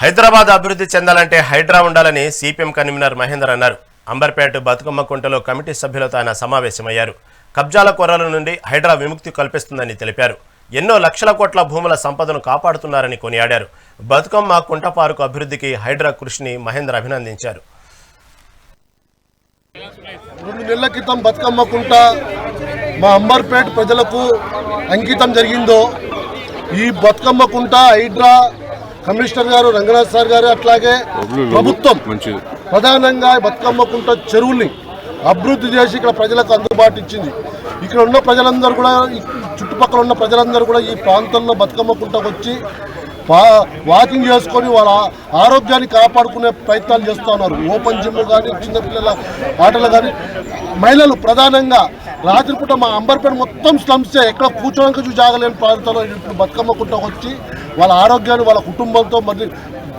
హైదరాబాద్ అభివృద్ధి చెందాలంటే హైడ్రా ఉండాలని సిపిఎం కన్వీనర్ మహేందర్ అన్నారు. అంబర్పేట బతుకమ్మ కుంటలో కమిటీ సభ్యులతో ఆయన సమావేశమయ్యారు. కబ్జాల కొర్రల నుండి హైడ్రా విముక్తి కల్పిస్తుందని తెలిపారు. ఎన్నో లక్షల కోట్ల భూముల సంపదను కాపాడుతున్నారని కొనియాడారు. బతుకమ్మ కుంట పార్కు అభివృద్ధికి హైడ్రా కృషిని మహేందర్ అభినందించారు. రెండు నెలల క్రితం బతుకమ్మ కుంట మా అంబర్పేట ప్రజలకు అంకితం జరిగిందో ఈ బతుకమ్మ కుంట హైడ్రా కమిషనర్ గారు రంగనాథ్ సార్ గారు అట్లాగే ప్రభుత్వం ప్రధానంగా ఈ బతుకమ్మ కుంట చెరువుల్ని అభివృద్ధి చేసి ఇక్కడ ప్రజలకు అందుబాటు ఇచ్చింది. ఇక్కడ ఉన్న ప్రజలందరూ కూడా చుట్టుపక్కల ఉన్న ప్రజలందరూ కూడా ఈ ప్రాంతంలో బతుకమ్మ కుంటకు వచ్చి వాకింగ్ చేసుకొని వాళ్ళ ఆరోగ్యాన్ని కాపాడుకునే ప్రయత్నాలు చేస్తూ ఉన్నారు. ఓపెన్ జిమ్ కానీ చిన్నపిల్లల ఆటలు కానీ మహిళలు ప్రధానంగా రాత్రిపూట మా అంబర్పేట మొత్తం స్లమ్సే ఎక్కడ కూర్చోడానికి జాగలేని ప్రాంతంలో ఇప్పుడు బతుకమ్మ కుంటకు వచ్చి వాళ్ళ ఆరోగ్యాన్ని వాళ్ళ కుటుంబంతో మరి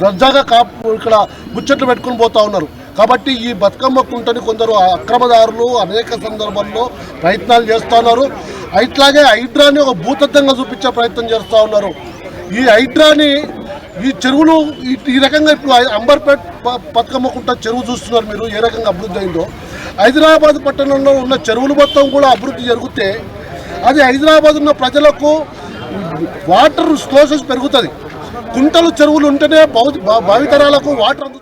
దర్జాగా కాపు ఇక్కడ ముచ్చట్లు పెట్టుకుని పోతా ఉన్నారు. కాబట్టి ఈ బతుకమ్మ కుంటని కొందరు అక్రమదారులు అనేక సందర్భాల్లో ప్రయత్నాలు చేస్తూ ఉన్నారు. ఇట్లాగే హైడ్రాని ఒక భూతత్వంగా చూపించే ప్రయత్నం చేస్తూ ఉన్నారు. ఈ హైడ్రాని ఈ చెరువులు ఈ- రకంగా ఇప్పుడు అంబర్పేట్ బతుకమ్మకుంట చెరువు చూస్తున్నారు మీరు ఏ రకంగా అభివృద్ధి అయిందో. హైదరాబాద్ పట్టణంలో ఉన్న చెరువులు మొత్తం కూడా అభివృద్ధి జరిగితే అది హైదరాబాద్ ఉన్న ప్రజలకు వాటర్ సోర్సెస్ పెరుగుతుంది. కుంటలు చెరువులు ఉంటేనే భావితరాలకు వాటర్ అందుతుంది